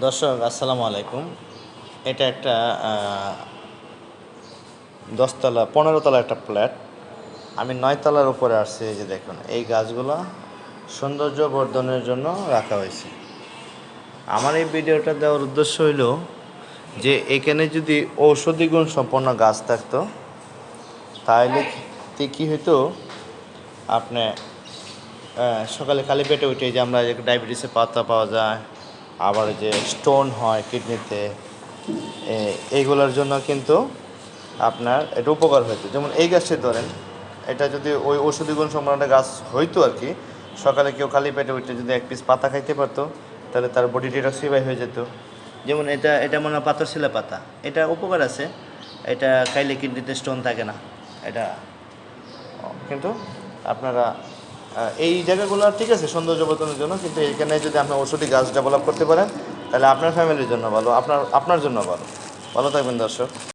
দর্শক, আসসালামু আলাইকুম। এটা একটা দশতলা পনেরো তলা একটা ফ্ল্যাট। আমি নয় তলার উপরে আসছি, এই যে দেখুন, এই গাছগুলো সৌন্দর্য বর্ধনের জন্য রাখা হয়েছে। আমার এই ভিডিওটা দেওয়ার উদ্দেশ্য হইল যে, এখানে যদি ঔষধি গুণ সম্পন্ন গাছ থাকতো, তাহলে কি- কী হইতো? আপনি সকালে খালি পেটে উঠে যে আমরা ডায়াবেটিসের পাতা পাওয়া যায় আবার যে স্টোন হয় কিডনিতে এইগুলোর জন্য কিন্তু আপনার এটা উপকার হইতো। যেমন এই গাছটি ধরেন, এটা যদি ওই ওষুধি গুণ সম্পন্ন একটা গাছ হইতো আর কি, সকালে কেউ খালি পেটে উঠে যদি এক পিস পাতা খাইতে পারতো, তাহলে তার বডি ডিটক্সিফাই হয়ে যেত। যেমন এটা এটা মনে হয় পাথর শিলা পাতা। এটা উপকার আছে, এটা খাইলে কিডনিতে স্টোন থাকে না। এটা, কিন্তু আপনারা এই জায়গাগুলো ঠিক আছে সৌন্দর্য বর্ধনের জন্য, কিন্তু এখানে যদি আপনি ওষুধি গাছ ডেভেলপ করতে পারেন, তাহলে আপনার ফ্যামিলির জন্য ভালো, আপনার আপনার জন্য ভালো। ভালো থাকবেন দর্শক।